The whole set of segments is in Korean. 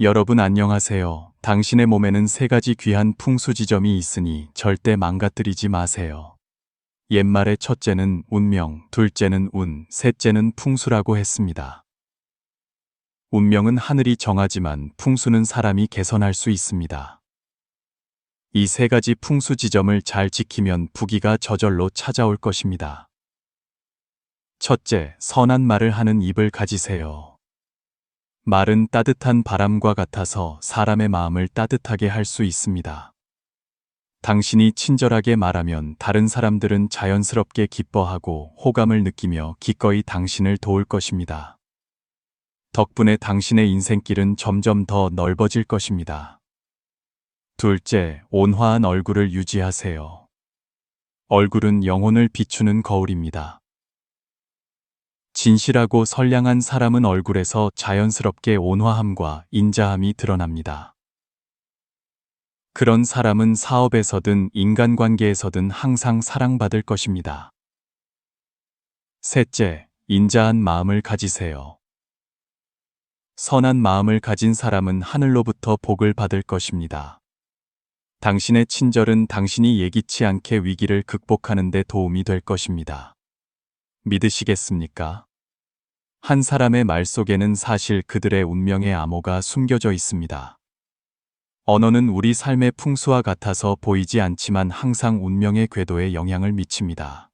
여러분 안녕하세요. 당신의 몸에는 세 가지 귀한 풍수 지점이 있으니 절대 망가뜨리지 마세요. 옛말에 첫째는 운명, 둘째는 운, 셋째는 풍수라고 했습니다. 운명은 하늘이 정하지만 풍수는 사람이 개선할 수 있습니다. 이 세 가지 풍수 지점을 잘 지키면 부기가 저절로 찾아올 것입니다. 첫째, 선한 말을 하는 입을 가지세요. 말은 따뜻한 바람과 같아서 사람의 마음을 따뜻하게 할 수 있습니다. 당신이 친절하게 말하면 다른 사람들은 자연스럽게 기뻐하고 호감을 느끼며 기꺼이 당신을 도울 것입니다. 덕분에 당신의 인생길은 점점 더 넓어질 것입니다. 둘째, 온화한 얼굴을 유지하세요. 얼굴은 영혼을 비추는 거울입니다. 진실하고 선량한 사람은 얼굴에서 자연스럽게 온화함과 인자함이 드러납니다. 그런 사람은 사업에서든 인간관계에서든 항상 사랑받을 것입니다. 셋째, 인자한 마음을 가지세요. 선한 마음을 가진 사람은 하늘로부터 복을 받을 것입니다. 당신의 친절은 당신이 예기치 않게 위기를 극복하는 데 도움이 될 것입니다. 믿으시겠습니까? 한 사람의 말 속에는 사실 그들의 운명의 암호가 숨겨져 있습니다. 언어는 우리 삶의 풍수와 같아서 보이지 않지만 항상 운명의 궤도에 영향을 미칩니다.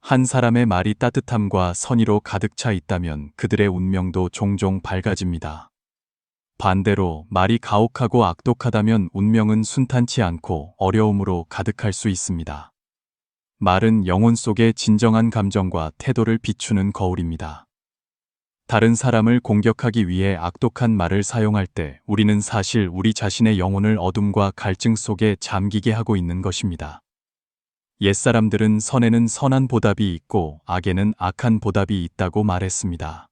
한 사람의 말이 따뜻함과 선의로 가득 차 있다면 그들의 운명도 종종 밝아집니다. 반대로 말이 가혹하고 악독하다면 운명은 순탄치 않고 어려움으로 가득할 수 있습니다. 말은 영혼 속의 진정한 감정과 태도를 비추는 거울입니다. 다른 사람을 공격하기 위해 악독한 말을 사용할 때 우리는 사실 우리 자신의 영혼을 어둠과 갈증 속에 잠기게 하고 있는 것입니다. 옛사람들은 선에는 선한 보답이 있고 악에는 악한 보답이 있다고 말했습니다.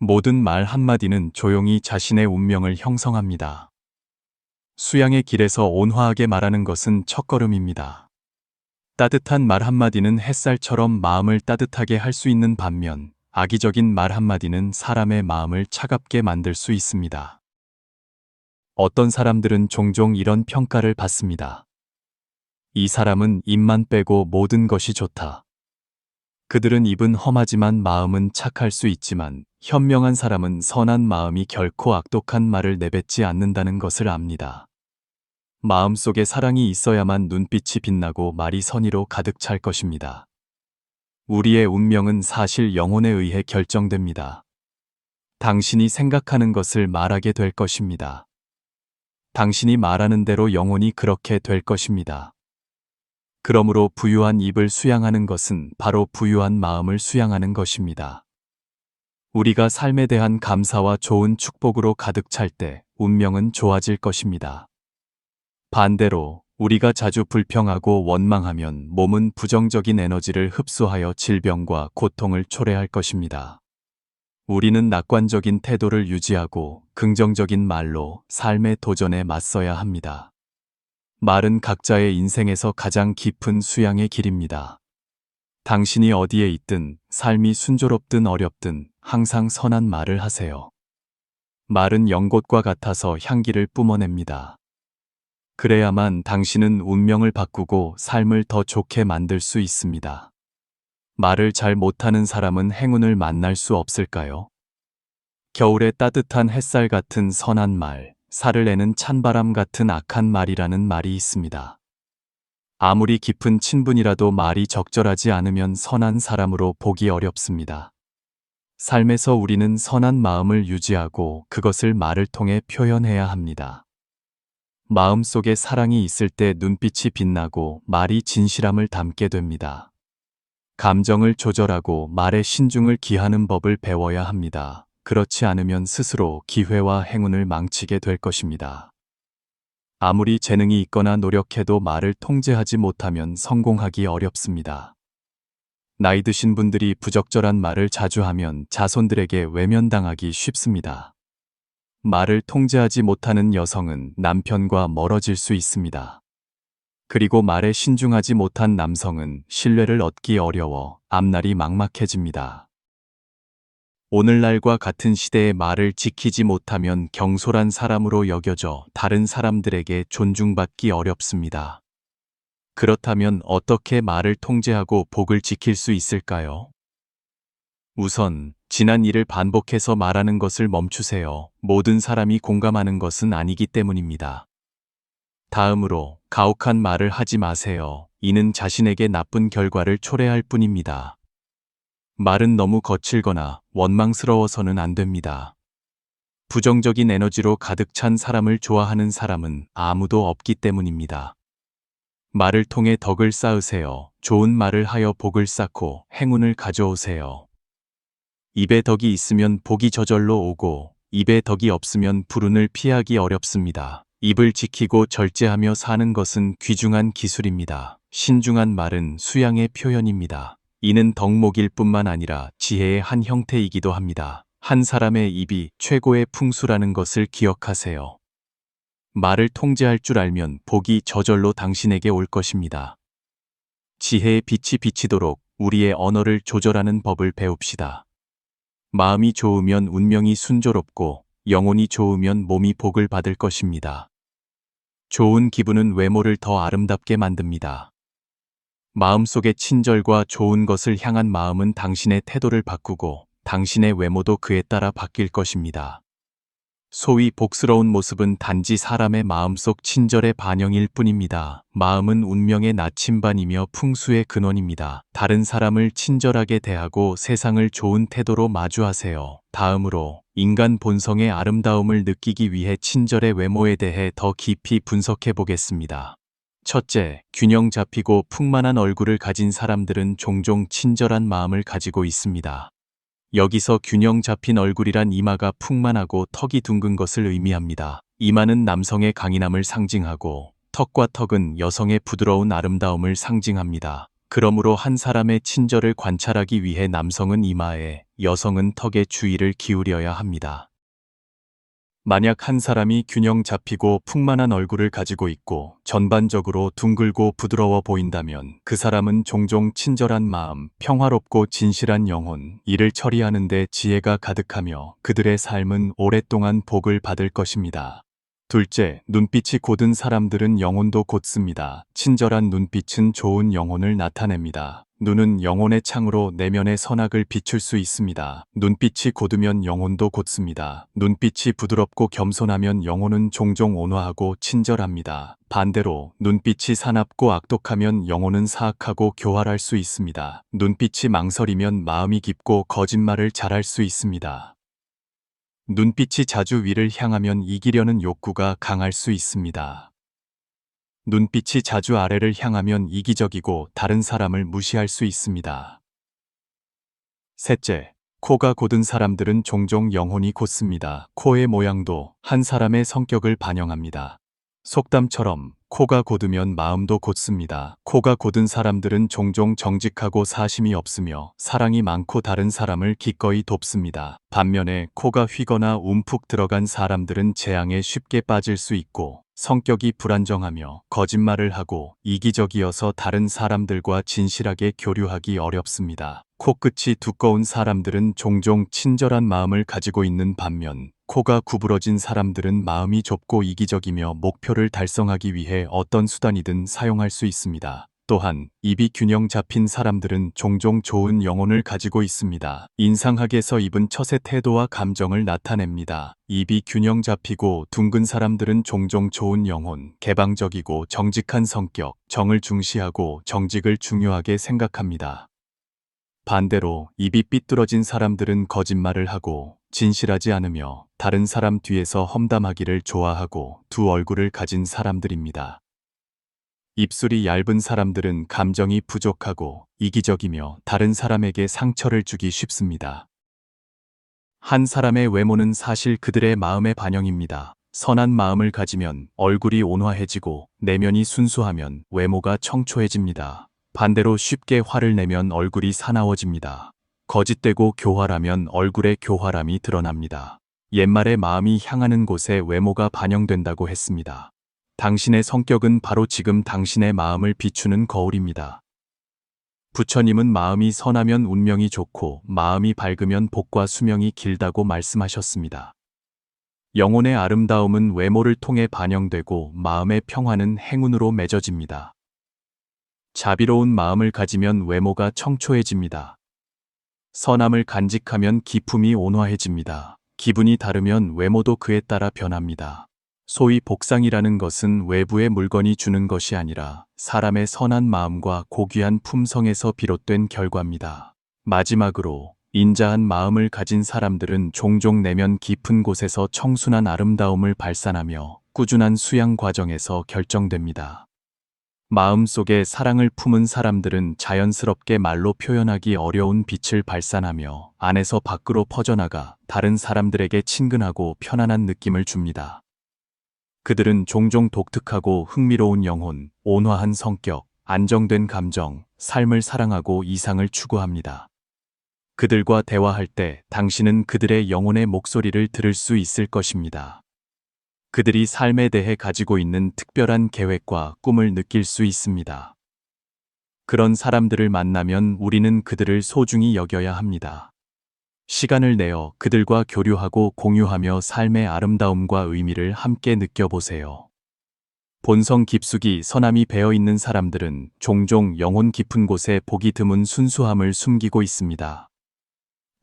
모든 말 한마디는 조용히 자신의 운명을 형성합니다. 수양의 길에서 온화하게 말하는 것은 첫걸음입니다. 따뜻한 말 한마디는 햇살처럼 마음을 따뜻하게 할 수 있는 반면 악의적인 말 한마디는 사람의 마음을 차갑게 만들 수 있습니다. 어떤 사람들은 종종 이런 평가를 받습니다. 이 사람은 입만 빼고 모든 것이 좋다. 그들은 입은 험하지만 마음은 착할 수 있지만 현명한 사람은 선한 마음이 결코 악독한 말을 내뱉지 않는다는 것을 압니다. 마음속에 사랑이 있어야만 눈빛이 빛나고 말이 선의로 가득 찰 것입니다. 우리의 운명은 사실 영혼에 의해 결정됩니다. 당신이 생각하는 것을 말하게 될 것입니다. 당신이 말하는 대로 영혼이 그렇게 될 것입니다. 그러므로 부유한 입을 수양하는 것은 바로 부유한 마음을 수양하는 것입니다. 우리가 삶에 대한 감사와 좋은 축복으로 가득 찰 때 운명은 좋아질 것입니다. 반대로 우리가 자주 불평하고 원망하면 몸은 부정적인 에너지를 흡수하여 질병과 고통을 초래할 것입니다. 우리는 낙관적인 태도를 유지하고 긍정적인 말로 삶의 도전에 맞서야 합니다. 말은 각자의 인생에서 가장 깊은 수양의 길입니다. 당신이 어디에 있든 삶이 순조롭든 어렵든 항상 선한 말을 하세요. 말은 연꽃과 같아서 향기를 뿜어냅니다. 그래야만 당신은 운명을 바꾸고 삶을 더 좋게 만들 수 있습니다. 말을 잘 못하는 사람은 행운을 만날 수 없을까요? 겨울의 따뜻한 햇살 같은 선한 말, 살을 내는 찬바람 같은 악한 말이라는 말이 있습니다. 아무리 깊은 친분이라도 말이 적절하지 않으면 선한 사람으로 보기 어렵습니다. 삶에서 우리는 선한 마음을 유지하고 그것을 말을 통해 표현해야 합니다. 마음속에 사랑이 있을 때 눈빛이 빛나고 말이 진실함을 담게 됩니다. 감정을 조절하고 말의 신중을 기하는 법을 배워야 합니다. 그렇지 않으면 스스로 기회와 행운을 망치게 될 것입니다. 아무리 재능이 있거나 노력해도 말을 통제하지 못하면 성공하기 어렵습니다. 나이 드신 분들이 부적절한 말을 자주 하면 자손들에게 외면당하기 쉽습니다. 말을 통제하지 못하는 여성은 남편과 멀어질 수 있습니다. 그리고 말에 신중하지 못한 남성은 신뢰를 얻기 어려워 앞날이 막막해집니다. 오늘날과 같은 시대의 말을 지키지 못하면 경솔한 사람으로 여겨져 다른 사람들에게 존중받기 어렵습니다. 그렇다면 어떻게 말을 통제하고 복을 지킬 수 있을까요? 우선, 지난 일을 반복해서 말하는 것을 멈추세요. 모든 사람이 공감하는 것은 아니기 때문입니다. 다음으로, 가혹한 말을 하지 마세요. 이는 자신에게 나쁜 결과를 초래할 뿐입니다. 말은 너무 거칠거나 원망스러워서는 안 됩니다. 부정적인 에너지로 가득 찬 사람을 좋아하는 사람은 아무도 없기 때문입니다. 말을 통해 덕을 쌓으세요. 좋은 말을 하여 복을 쌓고 행운을 가져오세요. 입에 덕이 있으면 복이 저절로 오고 입에 덕이 없으면 불운을 피하기 어렵습니다. 입을 지키고 절제하며 사는 것은 귀중한 기술입니다. 신중한 말은 수양의 표현입니다. 이는 덕목일 뿐만 아니라 지혜의 한 형태이기도 합니다. 한 사람의 입이 최고의 풍수라는 것을 기억하세요. 말을 통제할 줄 알면 복이 저절로 당신에게 올 것입니다. 지혜의 빛이 비치도록 우리의 언어를 조절하는 법을 배웁시다. 마음이 좋으면 운명이 순조롭고 영혼이 좋으면 몸이 복을 받을 것입니다. 좋은 기분은 외모를 더 아름답게 만듭니다. 마음속의 친절과 좋은 것을 향한 마음은 당신의 태도를 바꾸고 당신의 외모도 그에 따라 바뀔 것입니다. 소위 복스러운 모습은 단지 사람의 마음속 친절의 반영일 뿐입니다. 마음은 운명의 나침반이며 풍수의 근원입니다. 다른 사람을 친절하게 대하고 세상을 좋은 태도로 마주하세요. 다음으로 인간 본성의 아름다움을 느끼기 위해 친절의 외모에 대해 더 깊이 분석해 보겠습니다. 첫째, 균형 잡히고 풍만한 얼굴을 가진 사람들은 종종 친절한 마음을 가지고 있습니다. 여기서 균형 잡힌 얼굴이란 이마가 풍만하고 턱이 둥근 것을 의미합니다. 이마는 남성의 강인함을 상징하고 턱과 턱은 여성의 부드러운 아름다움을 상징합니다. 그러므로 한 사람의 친절을 관찰하기 위해 남성은 이마에, 여성은 턱에 주의를 기울여야 합니다. 만약 한 사람이 균형 잡히고 풍만한 얼굴을 가지고 있고 전반적으로 둥글고 부드러워 보인다면 그 사람은 종종 친절한 마음, 평화롭고 진실한 영혼, 일을 처리하는 데 지혜가 가득하며 그들의 삶은 오랫동안 복을 받을 것입니다. 둘째, 눈빛이 곧은 사람들은 영혼도 곧습니다. 친절한 눈빛은 좋은 영혼을 나타냅니다. 눈은 영혼의 창으로 내면의 선악을 비출 수 있습니다. 눈빛이 곧으면 영혼도 곧습니다. 눈빛이 부드럽고 겸손하면 영혼은 종종 온화하고 친절합니다. 반대로 눈빛이 사납고 악독하면 영혼은 사악하고 교활할 수 있습니다. 눈빛이 망설이면 마음이 깊고 거짓말을 잘할 수 있습니다. 눈빛이 자주 위를 향하면 이기려는 욕구가 강할 수 있습니다. 눈빛이 자주 아래를 향하면 이기적이고 다른 사람을 무시할 수 있습니다. 셋째, 코가 곧은 사람들은 종종 영혼이 곧습니다. 코의 모양도 한 사람의 성격을 반영합니다. 속담처럼 코가 곧으면 마음도 곧습니다. 코가 곧은 사람들은 종종 정직하고 사심이 없으며 사랑이 많고 다른 사람을 기꺼이 돕습니다. 반면에 코가 휘거나 움푹 들어간 사람들은 재앙에 쉽게 빠질 수 있고 성격이 불안정하며 거짓말을 하고 이기적이어서 다른 사람들과 진실하게 교류하기 어렵습니다. 코끝이 두꺼운 사람들은 종종 친절한 마음을 가지고 있는 반면 코가 구부러진 사람들은 마음이 좁고 이기적이며 목표를 달성하기 위해 어떤 수단이든 사용할 수 있습니다. 또한 입이 균형 잡힌 사람들은 종종 좋은 영혼을 가지고 있습니다. 인상학에서 입은 처세 태도와 감정을 나타냅니다. 입이 균형 잡히고 둥근 사람들은 종종 좋은 영혼, 개방적이고 정직한 성격, 정을 중시하고 정직을 중요하게 생각합니다. 반대로 입이 삐뚤어진 사람들은 거짓말을 하고 진실하지 않으며 다른 사람 뒤에서 험담하기를 좋아하고 두 얼굴을 가진 사람들입니다. 입술이 얇은 사람들은 감정이 부족하고 이기적이며 다른 사람에게 상처를 주기 쉽습니다. 한 사람의 외모는 사실 그들의 마음의 반영입니다. 선한 마음을 가지면 얼굴이 온화해지고 내면이 순수하면 외모가 청초해집니다. 반대로 쉽게 화를 내면 얼굴이 사나워집니다. 거짓되고 교활하면 얼굴에 교활함이 드러납니다. 옛말에 마음이 향하는 곳에 외모가 반영된다고 했습니다. 당신의 성격은 바로 지금 당신의 마음을 비추는 거울입니다. 부처님은 마음이 선하면 운명이 좋고 마음이 밝으면 복과 수명이 길다고 말씀하셨습니다. 영혼의 아름다움은 외모를 통해 반영되고 마음의 평화는 행운으로 맺어집니다. 자비로운 마음을 가지면 외모가 청초해집니다. 선함을 간직하면 기품이 온화해집니다. 기분이 다르면 외모도 그에 따라 변합니다. 소위 복상이라는 것은 외부의 물건이 주는 것이 아니라 사람의 선한 마음과 고귀한 품성에서 비롯된 결과입니다. 마지막으로 인자한 마음을 가진 사람들은 종종 내면 깊은 곳에서 청순한 아름다움을 발산하며 꾸준한 수양 과정에서 결정됩니다. 마음속에 사랑을 품은 사람들은 자연스럽게 말로 표현하기 어려운 빛을 발산하며 안에서 밖으로 퍼져나가 다른 사람들에게 친근하고 편안한 느낌을 줍니다. 그들은 종종 독특하고 흥미로운 영혼, 온화한 성격, 안정된 감정, 삶을 사랑하고 이상을 추구합니다. 그들과 대화할 때 당신은 그들의 영혼의 목소리를 들을 수 있을 것입니다. 그들이 삶에 대해 가지고 있는 특별한 계획과 꿈을 느낄 수 있습니다. 그런 사람들을 만나면 우리는 그들을 소중히 여겨야 합니다. 시간을 내어 그들과 교류하고 공유하며 삶의 아름다움과 의미를 함께 느껴보세요. 본성 깊숙이 선함이 배어 있는 사람들은 종종 영혼 깊은 곳에 복이 드문 순수함을 숨기고 있습니다.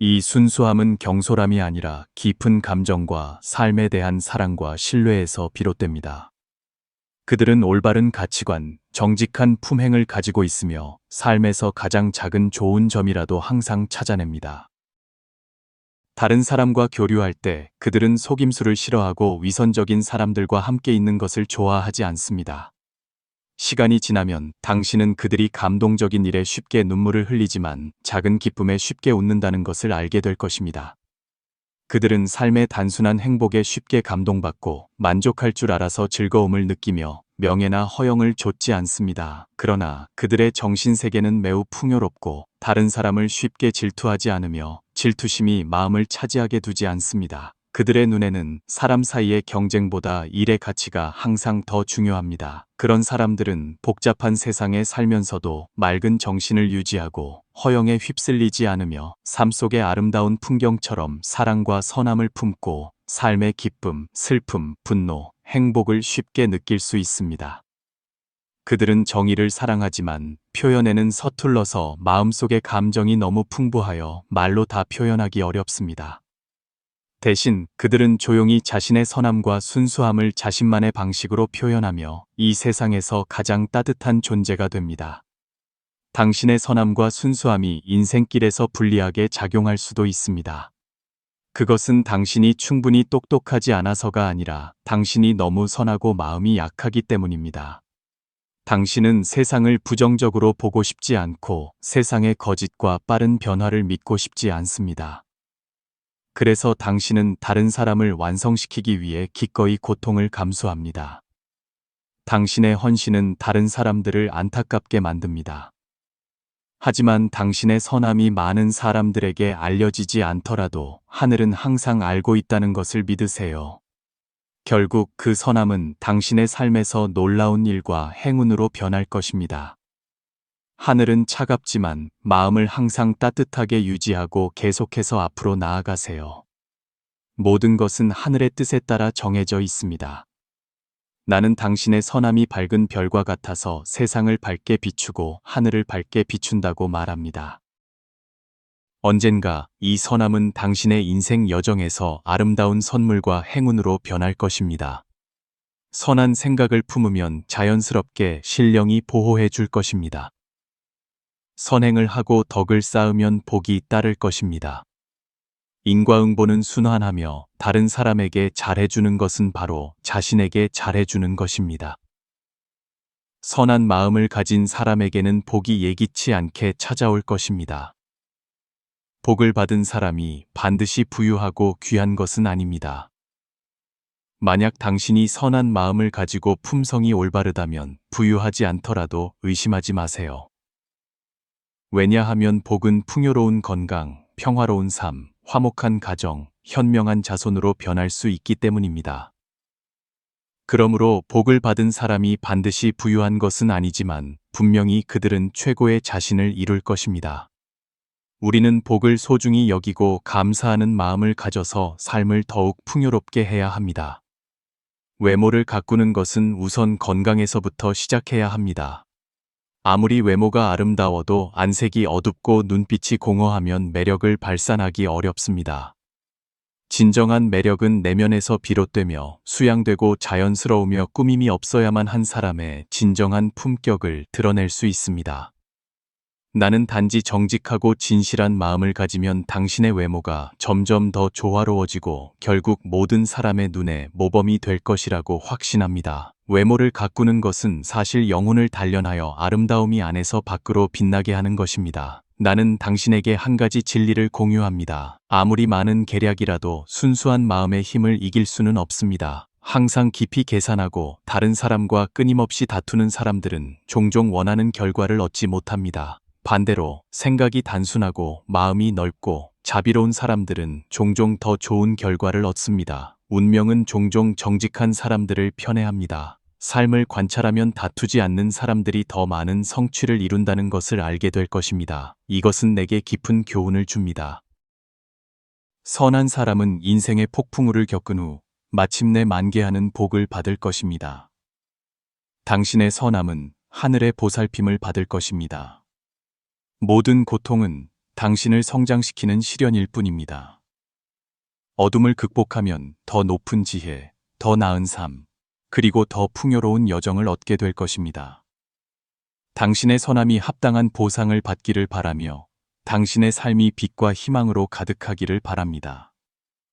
이 순수함은 경솔함이 아니라 깊은 감정과 삶에 대한 사랑과 신뢰에서 비롯됩니다. 그들은 올바른 가치관, 정직한 품행을 가지고 있으며 삶에서 가장 작은 좋은 점이라도 항상 찾아냅니다. 다른 사람과 교류할 때 그들은 속임수를 싫어하고 위선적인 사람들과 함께 있는 것을 좋아하지 않습니다. 시간이 지나면 당신은 그들이 감동적인 일에 쉽게 눈물을 흘리지만 작은 기쁨에 쉽게 웃는다는 것을 알게 될 것입니다. 그들은 삶의 단순한 행복에 쉽게 감동받고 만족할 줄 알아서 즐거움을 느끼며 명예나 허영을 좇지 않습니다. 그러나 그들의 정신세계는 매우 풍요롭고 다른 사람을 쉽게 질투하지 않으며 질투심이 마음을 차지하게 두지 않습니다. 그들의 눈에는 사람 사이의 경쟁보다 일의 가치가 항상 더 중요합니다. 그런 사람들은 복잡한 세상에 살면서도 맑은 정신을 유지하고 허영에 휩쓸리지 않으며 삶 속의 아름다운 풍경처럼 사랑과 선함을 품고 삶의 기쁨, 슬픔, 분노, 행복을 쉽게 느낄 수 있습니다. 그들은 정의를 사랑하지만 표현에는 서툴러서 마음속의 감정이 너무 풍부하여 말로 다 표현하기 어렵습니다. 대신 그들은 조용히 자신의 선함과 순수함을 자신만의 방식으로 표현하며 이 세상에서 가장 따뜻한 존재가 됩니다. 당신의 선함과 순수함이 인생길에서 불리하게 작용할 수도 있습니다. 그것은 당신이 충분히 똑똑하지 않아서가 아니라 당신이 너무 선하고 마음이 약하기 때문입니다. 당신은 세상을 부정적으로 보고 싶지 않고 세상의 거짓과 빠른 변화를 믿고 싶지 않습니다. 그래서 당신은 다른 사람을 완성시키기 위해 기꺼이 고통을 감수합니다. 당신의 헌신은 다른 사람들을 안타깝게 만듭니다. 하지만 당신의 선함이 많은 사람들에게 알려지지 않더라도 하늘은 항상 알고 있다는 것을 믿으세요. 결국 그 선함은 당신의 삶에서 놀라운 일과 행운으로 변할 것입니다. 하늘은 차갑지만 마음을 항상 따뜻하게 유지하고 계속해서 앞으로 나아가세요. 모든 것은 하늘의 뜻에 따라 정해져 있습니다. 나는 당신의 선함이 밝은 별과 같아서 세상을 밝게 비추고 하늘을 밝게 비춘다고 말합니다. 언젠가 이 선함은 당신의 인생 여정에서 아름다운 선물과 행운으로 변할 것입니다. 선한 생각을 품으면 자연스럽게 신령이 보호해 줄 것입니다. 선행을 하고 덕을 쌓으면 복이 따를 것입니다. 인과응보는 순환하며 다른 사람에게 잘해주는 것은 바로 자신에게 잘해주는 것입니다. 선한 마음을 가진 사람에게는 복이 예기치 않게 찾아올 것입니다. 복을 받은 사람이 반드시 부유하고 귀한 것은 아닙니다. 만약 당신이 선한 마음을 가지고 품성이 올바르다면 부유하지 않더라도 의심하지 마세요. 왜냐하면 복은 풍요로운 건강, 평화로운 삶, 화목한 가정, 현명한 자손으로 변할 수 있기 때문입니다. 그러므로 복을 받은 사람이 반드시 부유한 것은 아니지만 분명히 그들은 최고의 자신을 이룰 것입니다. 우리는 복을 소중히 여기고 감사하는 마음을 가져서 삶을 더욱 풍요롭게 해야 합니다. 외모를 가꾸는 것은 우선 건강에서부터 시작해야 합니다. 아무리 외모가 아름다워도 안색이 어둡고 눈빛이 공허하면 매력을 발산하기 어렵습니다. 진정한 매력은 내면에서 비롯되며 수양되고 자연스러우며 꾸밈이 없어야만 한 사람의 진정한 품격을 드러낼 수 있습니다. 나는 단지 정직하고 진실한 마음을 가지면 당신의 외모가 점점 더 조화로워지고 결국 모든 사람의 눈에 모범이 될 것이라고 확신합니다. 외모를 가꾸는 것은 사실 영혼을 단련하여 아름다움이 안에서 밖으로 빛나게 하는 것입니다. 나는 당신에게 한 가지 진리를 공유합니다. 아무리 많은 계략이라도 순수한 마음의 힘을 이길 수는 없습니다. 항상 깊이 계산하고 다른 사람과 끊임없이 다투는 사람들은 종종 원하는 결과를 얻지 못합니다. 반대로 생각이 단순하고 마음이 넓고 자비로운 사람들은 종종 더 좋은 결과를 얻습니다. 운명은 종종 정직한 사람들을 편애합니다. 삶을 관찰하면 다투지 않는 사람들이 더 많은 성취를 이룬다는 것을 알게 될 것입니다. 이것은 내게 깊은 교훈을 줍니다. 선한 사람은 인생의 폭풍우를 겪은 후 마침내 만개하는 복을 받을 것입니다. 당신의 선함은 하늘의 보살핌을 받을 것입니다. 모든 고통은 당신을 성장시키는 시련일 뿐입니다. 어둠을 극복하면 더 높은 지혜, 더 나은 삶, 그리고 더 풍요로운 여정을 얻게 될 것입니다. 당신의 선함이 합당한 보상을 받기를 바라며 당신의 삶이 빛과 희망으로 가득하기를 바랍니다.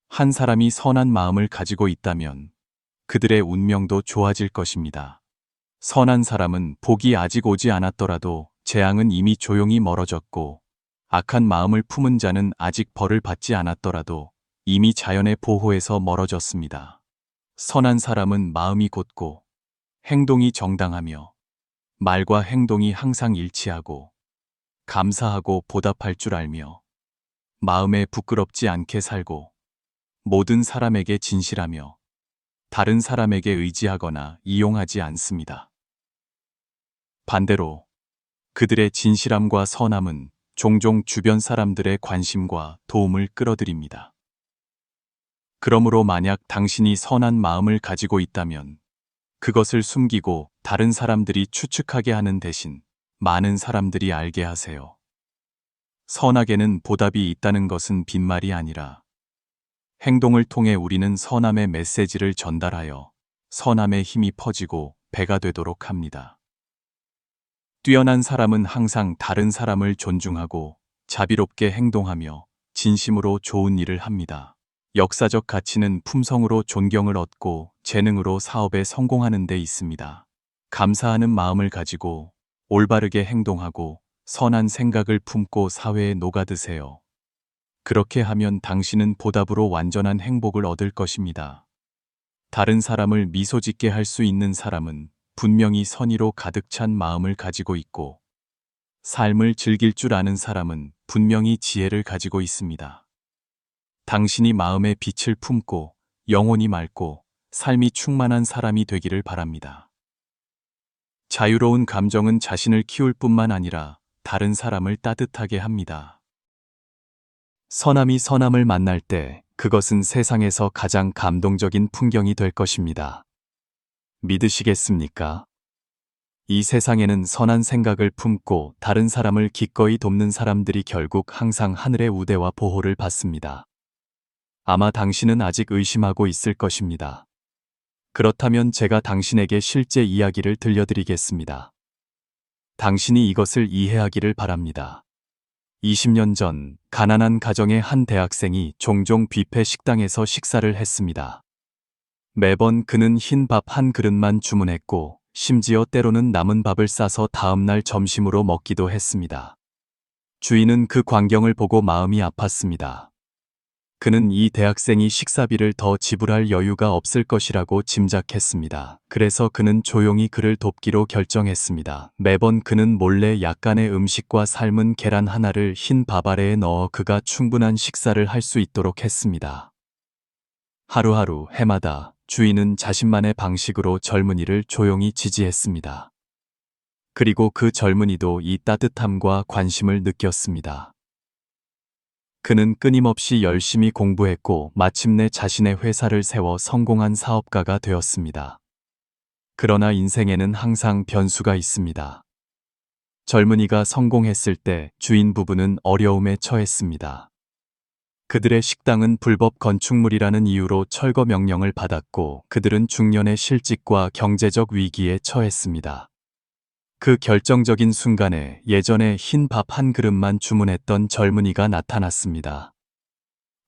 한 사람이 선한 마음을 가지고 있다면 그들의 운명도 좋아질 것입니다. 선한 사람은 복이 아직 오지 않았더라도 재앙은 이미 조용히 멀어졌고 악한 마음을 품은 자는 아직 벌을 받지 않았더라도 이미 자연의 보호에서 멀어졌습니다. 선한 사람은 마음이 곧고 행동이 정당하며 말과 행동이 항상 일치하고 감사하고 보답할 줄 알며 마음에 부끄럽지 않게 살고 모든 사람에게 진실하며 다른 사람에게 의지하거나 이용하지 않습니다. 반대로 그들의 진실함과 선함은 종종 주변 사람들의 관심과 도움을 끌어들입니다. 그러므로 만약 당신이 선한 마음을 가지고 있다면 그것을 숨기고 다른 사람들이 추측하게 하는 대신 많은 사람들이 알게 하세요. 선악에는 보답이 있다는 것은 빈말이 아니라 행동을 통해 우리는 선함의 메시지를 전달하여 선함의 힘이 퍼지고 배가 되도록 합니다. 뛰어난 사람은 항상 다른 사람을 존중하고 자비롭게 행동하며 진심으로 좋은 일을 합니다. 역사적 가치는 품성으로 존경을 얻고 재능으로 사업에 성공하는 데 있습니다. 감사하는 마음을 가지고 올바르게 행동하고 선한 생각을 품고 사회에 녹아드세요. 그렇게 하면 당신은 보답으로 완전한 행복을 얻을 것입니다. 다른 사람을 미소 짓게 할 수 있는 사람은 분명히 선의로 가득 찬 마음을 가지고 있고 삶을 즐길 줄 아는 사람은 분명히 지혜를 가지고 있습니다. 당신이 마음의 빛을 품고 영혼이 맑고 삶이 충만한 사람이 되기를 바랍니다. 자유로운 감정은 자신을 키울 뿐만 아니라 다른 사람을 따뜻하게 합니다. 선함이 선함을 만날 때 그것은 세상에서 가장 감동적인 풍경이 될 것입니다. 믿으시겠습니까? 이 세상에는 선한 생각을 품고 다른 사람을 기꺼이 돕는 사람들이 결국 항상 하늘의 우대와 보호를 받습니다. 아마 당신은 아직 의심하고 있을 것입니다. 그렇다면 제가 당신에게 실제 이야기를 들려드리겠습니다. 당신이 이것을 이해하기를 바랍니다. 20년 전, 가난한 가정의 한 대학생이 종종 뷔페 식당에서 식사를 했습니다. 매번 그는 흰 밥 한 그릇만 주문했고 심지어 때로는 남은 밥을 싸서 다음날 점심으로 먹기도 했습니다. 주인은 그 광경을 보고 마음이 아팠습니다. 그는 이 대학생이 식사비를 더 지불할 여유가 없을 것이라고 짐작했습니다. 그래서 그는 조용히 그를 돕기로 결정했습니다. 매번 그는 몰래 약간의 음식과 삶은 계란 하나를 흰 밥 아래에 넣어 그가 충분한 식사를 할 수 있도록 했습니다. 하루하루 해마다 주인은 자신만의 방식으로 젊은이를 조용히 지지했습니다. 그리고 그 젊은이도 이 따뜻함과 관심을 느꼈습니다. 그는 끊임없이 열심히 공부했고 마침내 자신의 회사를 세워 성공한 사업가가 되었습니다. 그러나 인생에는 항상 변수가 있습니다. 젊은이가 성공했을 때 주인 부부는 어려움에 처했습니다. 그들의 식당은 불법 건축물이라는 이유로 철거 명령을 받았고 그들은 중년의 실직과 경제적 위기에 처했습니다. 그 결정적인 순간에 예전에 흰 밥 한 그릇만 주문했던 젊은이가 나타났습니다.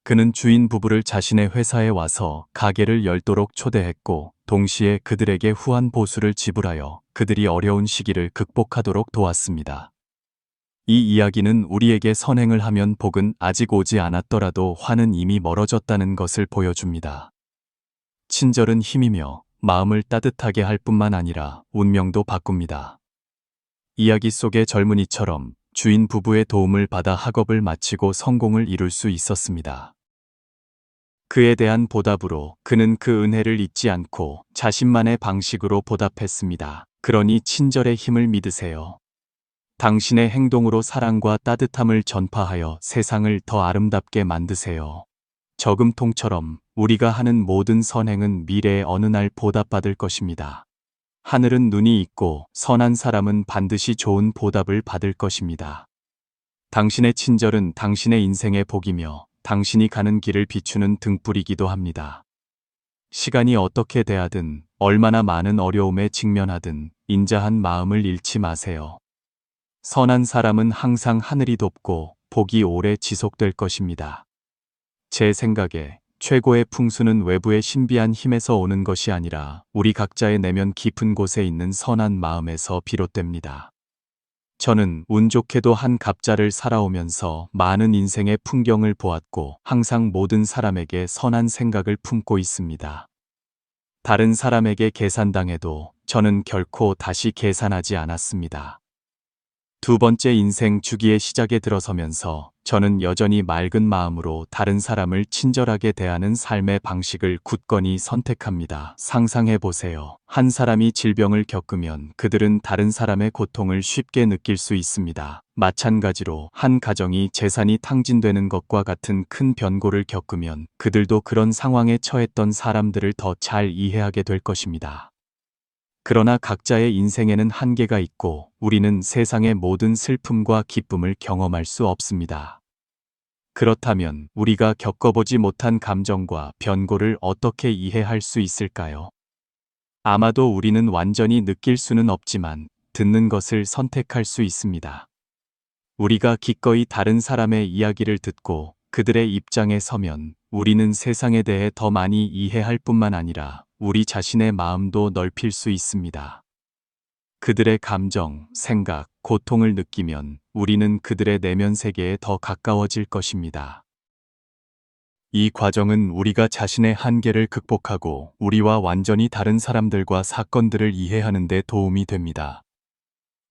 그는 주인 부부를 자신의 회사에 와서 가게를 열도록 초대했고 동시에 그들에게 후한 보수를 지불하여 그들이 어려운 시기를 극복하도록 도왔습니다. 이 이야기는 우리에게 선행을 하면 복은 아직 오지 않았더라도 화는 이미 멀어졌다는 것을 보여줍니다. 친절은 힘이며 마음을 따뜻하게 할 뿐만 아니라 운명도 바꿉니다. 이야기 속의 젊은이처럼 주인 부부의 도움을 받아 학업을 마치고 성공을 이룰 수 있었습니다. 그에 대한 보답으로 그는 그 은혜를 잊지 않고 자신만의 방식으로 보답했습니다. 그러니 친절의 힘을 믿으세요. 당신의 행동으로 사랑과 따뜻함을 전파하여 세상을 더 아름답게 만드세요. 저금통처럼 우리가 하는 모든 선행은 미래의 어느 날 보답받을 것입니다. 하늘은 눈이 있고 선한 사람은 반드시 좋은 보답을 받을 것입니다. 당신의 친절은 당신의 인생의 복이며 당신이 가는 길을 비추는 등불이기도 합니다. 시간이 어떻게 대하든 얼마나 많은 어려움에 직면하든 인자한 마음을 잃지 마세요. 선한 사람은 항상 하늘이 돕고 복이 오래 지속될 것입니다. 제 생각에 최고의 풍수는 외부의 신비한 힘에서 오는 것이 아니라 우리 각자의 내면 깊은 곳에 있는 선한 마음에서 비롯됩니다. 저는 운 좋게도 한 갑자를 살아오면서 많은 인생의 풍경을 보았고 항상 모든 사람에게 선한 생각을 품고 있습니다. 다른 사람에게 계산당해도 저는 결코 다시 계산하지 않았습니다. 두 번째 인생 주기의 시작에 들어서면서 저는 여전히 맑은 마음으로 다른 사람을 친절하게 대하는 삶의 방식을 굳건히 선택합니다. 상상해 보세요. 한 사람이 질병을 겪으면 그들은 다른 사람의 고통을 쉽게 느낄 수 있습니다. 마찬가지로 한 가정이 재산이 탕진되는 것과 같은 큰 변고를 겪으면 그들도 그런 상황에 처했던 사람들을 더 잘 이해하게 될 것입니다. 그러나 각자의 인생에는 한계가 있고 우리는 세상의 모든 슬픔과 기쁨을 경험할 수 없습니다. 그렇다면 우리가 겪어보지 못한 감정과 변고를 어떻게 이해할 수 있을까요? 아마도 우리는 완전히 느낄 수는 없지만 듣는 것을 선택할 수 있습니다. 우리가 기꺼이 다른 사람의 이야기를 듣고 그들의 입장에 서면 우리는 세상에 대해 더 많이 이해할 뿐만 아니라 우리 자신의 마음도 넓힐 수 있습니다. 그들의 감정, 생각, 고통을 느끼면 우리는 그들의 내면 세계에 더 가까워질 것입니다. 이 과정은 우리가 자신의 한계를 극복하고 우리와 완전히 다른 사람들과 사건들을 이해하는 데 도움이 됩니다.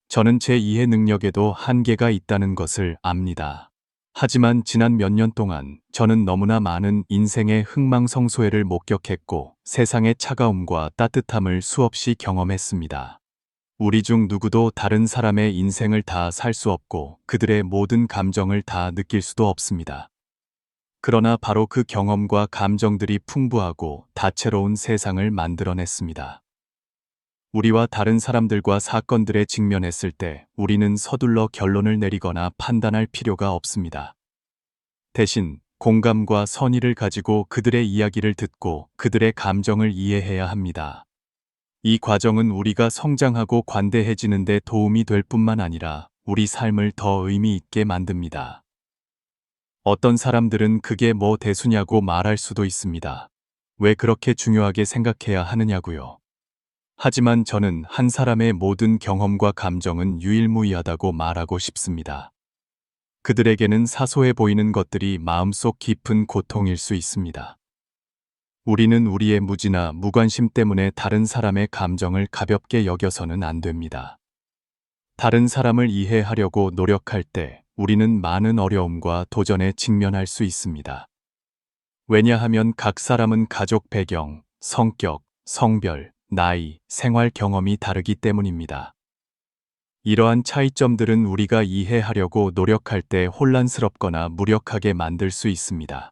저는 제 이해 능력에도 한계가 있다는 것을 압니다. 하지만 지난 몇 년 동안 저는 너무나 많은 인생의 흥망성쇠를 목격했고 세상의 차가움과 따뜻함을 수없이 경험했습니다. 우리 중 누구도 다른 사람의 인생을 다 살 수 없고 그들의 모든 감정을 다 느낄 수도 없습니다. 그러나 바로 그 경험과 감정들이 풍부하고 다채로운 세상을 만들어냈습니다. 우리와 다른 사람들과 사건들에 직면했을 때 우리는 서둘러 결론을 내리거나 판단할 필요가 없습니다. 대신 공감과 선의를 가지고 그들의 이야기를 듣고 그들의 감정을 이해해야 합니다. 이 과정은 우리가 성장하고 관대해지는 데 도움이 될 뿐만 아니라 우리 삶을 더 의미 있게 만듭니다. 어떤 사람들은 그게 뭐 대수냐고 말할 수도 있습니다. 왜 그렇게 중요하게 생각해야 하느냐고요. 하지만 저는 한 사람의 모든 경험과 감정은 유일무이하다고 말하고 싶습니다. 그들에게는 사소해 보이는 것들이 마음속 깊은 고통일 수 있습니다. 우리는 우리의 무지나 무관심 때문에 다른 사람의 감정을 가볍게 여겨서는 안 됩니다. 다른 사람을 이해하려고 노력할 때 우리는 많은 어려움과 도전에 직면할 수 있습니다. 왜냐하면 각 사람은 가족 배경, 성격, 성별, 나이, 생활 경험이 다르기 때문입니다. 이러한 차이점들은 우리가 이해하려고 노력할 때 혼란스럽거나 무력하게 만들 수 있습니다.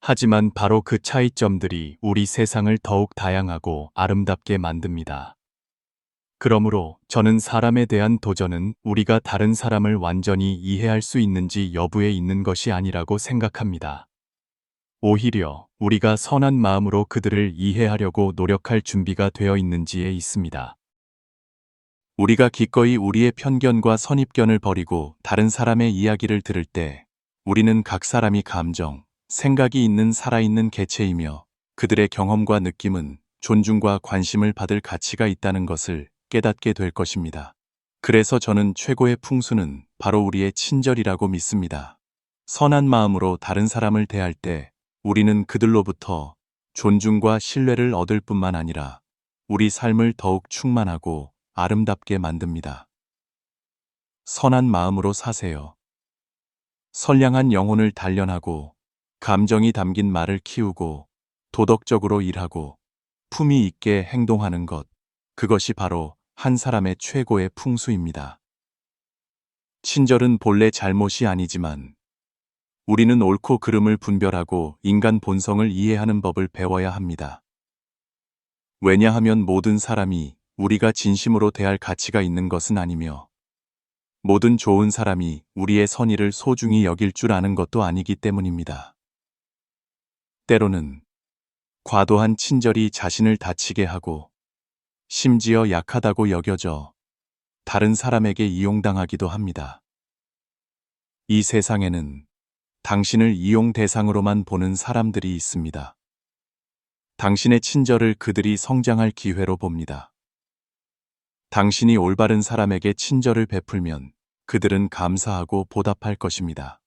하지만 바로 그 차이점들이 우리 세상을 더욱 다양하고 아름답게 만듭니다. 그러므로 저는 사람에 대한 도전은 우리가 다른 사람을 완전히 이해할 수 있는지 여부에 있는 것이 아니라고 생각합니다. 오히려 우리가 선한 마음으로 그들을 이해하려고 노력할 준비가 되어 있는지에 있습니다. 우리가 기꺼이 우리의 편견과 선입견을 버리고 다른 사람의 이야기를 들을 때 우리는 각 사람이 감정, 생각이 있는 살아있는 개체이며 그들의 경험과 느낌은 존중과 관심을 받을 가치가 있다는 것을 깨닫게 될 것입니다. 그래서 저는 최고의 풍수는 바로 우리의 친절이라고 믿습니다. 선한 마음으로 다른 사람을 대할 때 우리는 그들로부터 존중과 신뢰를 얻을 뿐만 아니라 우리 삶을 더욱 충만하고 아름답게 만듭니다. 선한 마음으로 사세요. 선량한 영혼을 단련하고 감정이 담긴 말을 키우고 도덕적으로 일하고 품위 있게 행동하는 것. 그것이 바로 한 사람의 최고의 풍수입니다. 친절은 본래 잘못이 아니지만 우리는 옳고 그름을 분별하고 인간 본성을 이해하는 법을 배워야 합니다. 왜냐하면 모든 사람이 우리가 진심으로 대할 가치가 있는 것은 아니며 모든 좋은 사람이 우리의 선의를 소중히 여길 줄 아는 것도 아니기 때문입니다. 때로는 과도한 친절이 자신을 다치게 하고 심지어 약하다고 여겨져 다른 사람에게 이용당하기도 합니다. 이 세상에는 당신을 이용 대상으로만 보는 사람들이 있습니다. 당신의 친절을 그들이 성장할 기회로 봅니다. 당신이 올바른 사람에게 친절을 베풀면 그들은 감사하고 보답할 것입니다.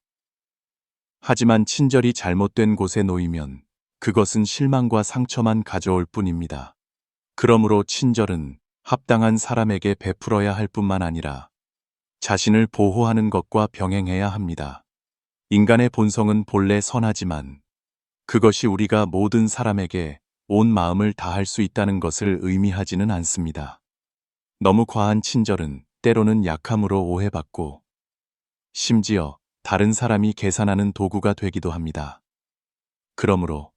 하지만 친절이 잘못된 곳에 놓이면 그것은 실망과 상처만 가져올 뿐입니다. 그러므로 친절은 합당한 사람에게 베풀어야 할 뿐만 아니라 자신을 보호하는 것과 병행해야 합니다. 인간의 본성은 본래 선하지만 그것이 우리가 모든 사람에게 온 마음을 다할 수 있다는 것을 의미하지는 않습니다. 너무 과한 친절은 때로는 약함으로 오해받고 심지어 다른 사람이 계산하는 도구가 되기도 합니다. 그러므로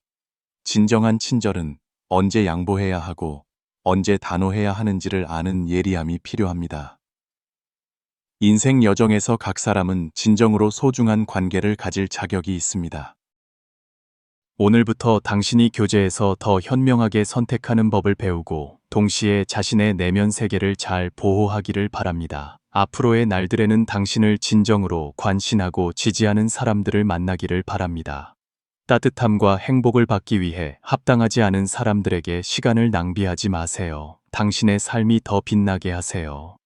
진정한 친절은 언제 양보해야 하고 언제 단호해야 하는지를 아는 예리함이 필요합니다. 인생 여정에서 각 사람은 진정으로 소중한 관계를 가질 자격이 있습니다. 오늘부터 당신이 교제에서 더 현명하게 선택하는 법을 배우고 동시에 자신의 내면 세계를 잘 보호하기를 바랍니다. 앞으로의 날들에는 당신을 진정으로 관신하고 지지하는 사람들을 만나기를 바랍니다. 따뜻함과 행복을 받기 위해 합당하지 않은 사람들에게 시간을 낭비하지 마세요. 당신의 삶이 더 빛나게 하세요.